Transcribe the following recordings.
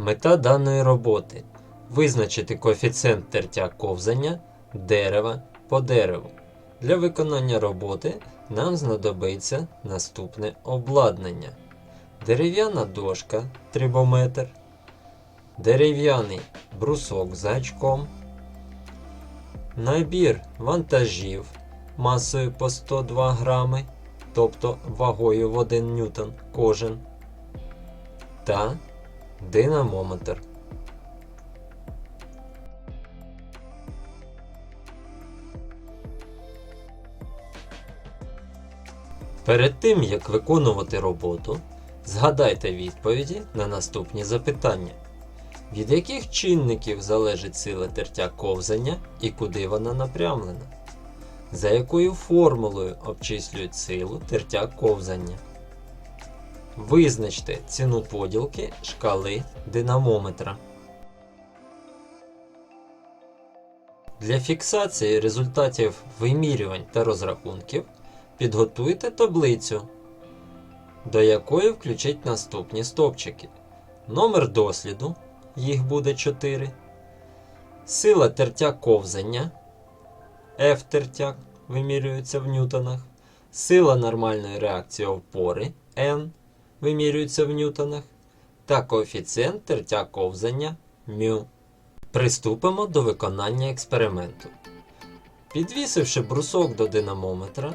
Мета даної роботи визначити коефіцієнт тертя ковзання дерева по дереву. Для виконання роботи нам знадобиться наступне обладнання: дерев'яна дошка трибометр, дерев'яний брусок з гачком, набір вантажів масою по 102 грами, тобто вагою в 1 ньютон кожен, та динамометр. Перед тим як виконувати роботу, згадайте відповіді на наступні запитання. Від яких чинників залежить сила тертя ковзання і куди вона напрямлена? За якою формулою обчислюють силу тертя ковзання? Визначте ціну поділки шкали динамометра. Для фіксації результатів вимірювань та розрахунків підготуйте таблицю, до якої включіть наступні стовпчики. Номер досліду, їх буде 4. Сила тертя ковзання. F тертя вимірюється в ньютонах. Сила нормальної реакції опори N вимірюється в ньютонах. Та коефіцієнт тертя ковзання μ. Приступимо до виконання експерименту. Підвісивши брусок до динамометра,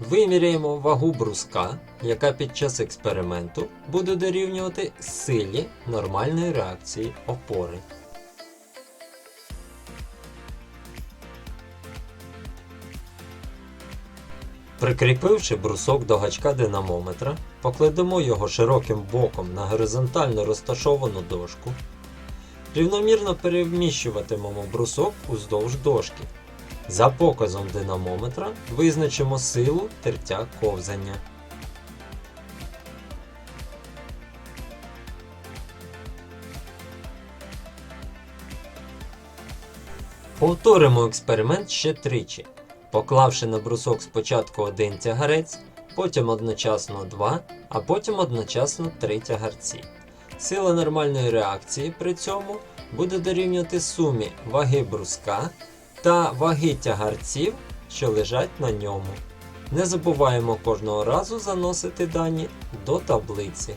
виміряємо вагу бруска, яка під час експерименту буде дорівнювати силі нормальної реакції опори. Прикріпивши брусок до гачка динамометра, покладемо його широким боком на горизонтально розташовану дошку. Рівномірно переміщуватимемо брусок уздовж дошки. За показом динамометра визначимо силу тертя ковзання. Повторимо експеримент ще тричі, поклавши на брусок спочатку один тягарець, потім одночасно два, а потім одночасно три тягарці. Сила нормальної реакції при цьому буде дорівнювати сумі ваги бруска та ваги тягарців, що лежать на ньому. Не забуваємо кожного разу заносити дані до таблиці.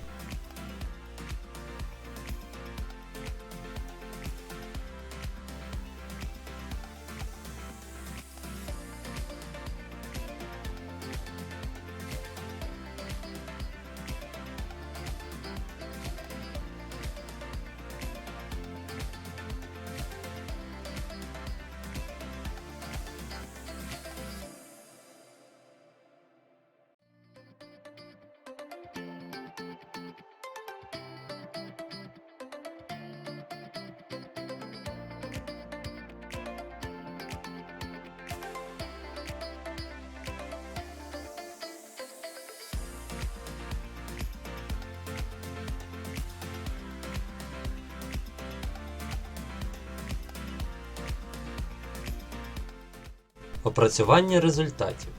Опрацювання результатів.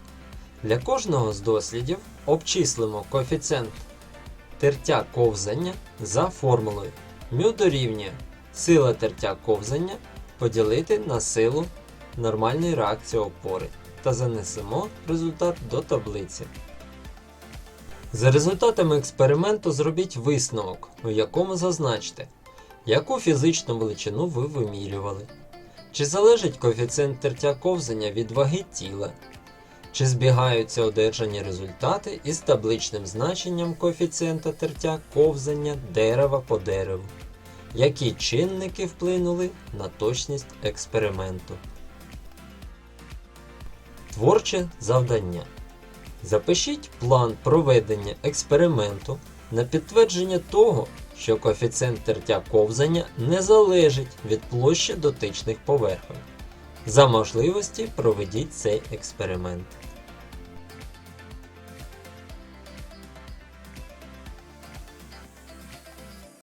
Для кожного з дослідів обчислимо коефіцієнт тертя ковзання за формулою μ дорівнює сила тертя ковзання поділити на силу нормальної реакції опори та занесемо результат до таблиці. За результатами експерименту зробіть висновок, у якому зазначте, яку фізичну величину ви вимірювали. Чи залежить коефіцієнт тертя ковзання від ваги тіла? Чи збігаються одержані результати із табличним значенням коефіцієнта тертя ковзання дерева по дереву? Які чинники вплинули на точність експерименту? Творче завдання. Запишіть план проведення експерименту на підтвердження того, що коефіцієнт тертя ковзання не залежить від площі дотичних поверхонь. За можливості проведіть цей експеримент.